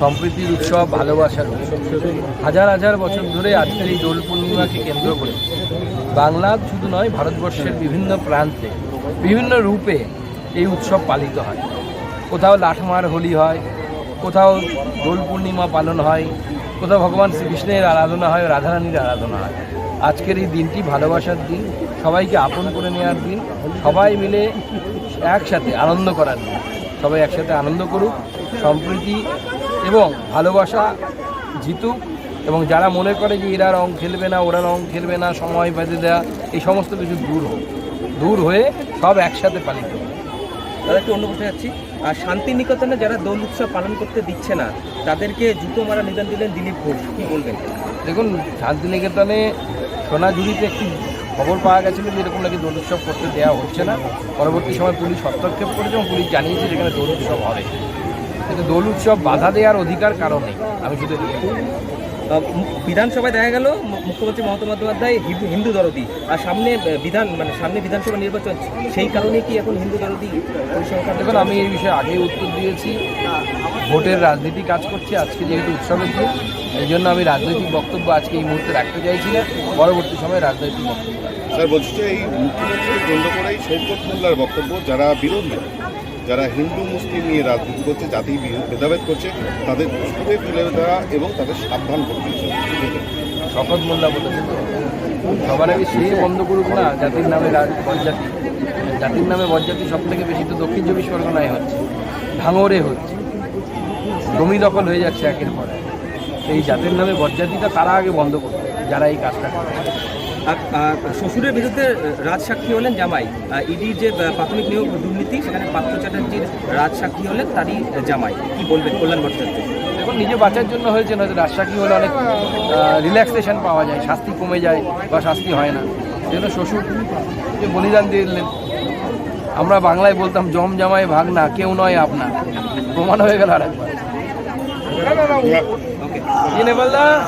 সম্প্রীতির উৎসব, ভালোবাসার উৎসব। হাজার হাজার বছর ধরে আজকের এই দোল পূর্ণিমাকে কেন্দ্র করে। বাংলা শুধু নয়, ভারতবর্ষের বিভিন্ন প্রান্তে, বিভিন্ন রূপে এই উৎসব পালিত হয়। কোথাও লাঠমার হোলি হয়, কোথাও দোল পূর্ণিমা পালন হয়, কোথাও ভগবান শ্রীকৃষ্ণের আরাধনা হয়, রাধারানীর আরাধনা হয়। আজকের এই দিনটি ভালোবাসার দিন, সবাইকে আপন করে নেওয়ার দিন, সবাই মিলে একসাথে আনন্দ করার দিন। সবাই একসাথে আনন্দ করুক, সম্প্রীতি এবং ভালোবাসা জিতুক এবং যারা মনে করে যে এরা রং খেলবে না ওরা রং খেলবে না সময় বেঁধে দেওয়া এই সমস্ত কিছু দূর হোক। দূর হয়ে সব একসাথে পালিত হোক। দাদা একটু অন্য প্রশ্নে যাচ্ছি। আর শান্তিনিকেতনে যারা দোল উৎসব পালন করতে দিচ্ছে না তাদেরকে জুতো মারা নিদান দিলেন দিলীপ ঘোষ। কী বলবেন? দেখুন শান্তিনিকেতনে সোনাঝুরিতে একটি খবর পাওয়া গেছিল যে এরকম নাকি দোল উৎসব করতে দেওয়া হচ্ছে না। পরবর্তী সময় পুলিশ হস্তক্ষেপ করেছে এবং পুলিশ জানিয়েছে যেখানে দোল উৎসব হবে। কিন্তু দোল উৎসব বাধা দেওয়ার অধিকার কারণ নেই। আমি শুধু বিধানসভায় দেখা গেল মু- মুখ্যমন্ত্রী মমতা বন্দ্যোপাধ্যায় হিন্দু হিন্দু দরদি আর সামনে বিধান মানে সামনে বিধানসভা নির্বাচন সেই কারণে কি এখন হিন্দু দরদি পরিসংখ্যান দেখুন আমি এই বিষয়ে আগেই উত্তর দিয়েছি। ভোটের রাজনীতি কাজ করছে আজকে যেহেতু উৎসবের দিন এই জন্য আমি রাজনৈতিক বক্তব্য আজকে এই মুহূর্তে রাখতে চাইছি না। পরবর্তী সময়ে রাজনৈতিক বক্তব্য স্যার বলছি যে এই মুখ্যমন্ত্রীকে কেন্দ্র করেই শৌকত মোল্লার বক্তব্য যারা বিরোধী। যারা হিন্দু, মুসলিম নিয়ে রাজনীতি করছে, জাতি ভেদাভেদ করছে, তাদের ছুঁড়ে ফেলে দেওয়া এবং তাদের সাবধান করে দিয়েছে শপথ মোল্লা বলেছে তো সবার আগে সে বন্ধ করুক না, জাতির নামে বজ্জাতি। জাতির নামে বজ্জাতি সব থেকে বেশি তো দক্ষিণ চব্বিশ পরগনায় হচ্ছে। ভাঙরে হচ্ছে। জমি দখল হয়ে যাচ্ছে একের পর এই জাতির নামে বজ্জাতিটা তারা আগে বন্ধ করবে, যারা এই কাজটা করে শ্বশুরের বিরুদ্ধে রাজসাক্ষী হলেন জামাই। ইডির যে প্রাথমিক নিয়োগ দুর্নীতি সেখানে পাত্র চ্যাটার্জির রাজসাক্ষী হলেন তারই জামাই। কি বলবেন কল্যাণ ভট্টাচার্য? এখন নিজে বাঁচার জন্য হয়েছে নয়তো রাজশাহী হলে অনেক রিল্যাক্সেশন পাওয়া যায় শাস্তি কমে যায় বা শাস্তি হয় না। সেজন্য শ্বশুর যে বলিদান দিয়ে দিলেন আমরা বাংলায় বলতাম জম জামাই ভাগ না কেউ নয় আপনার প্রমাণ হয়ে গেল আর একবার বললাম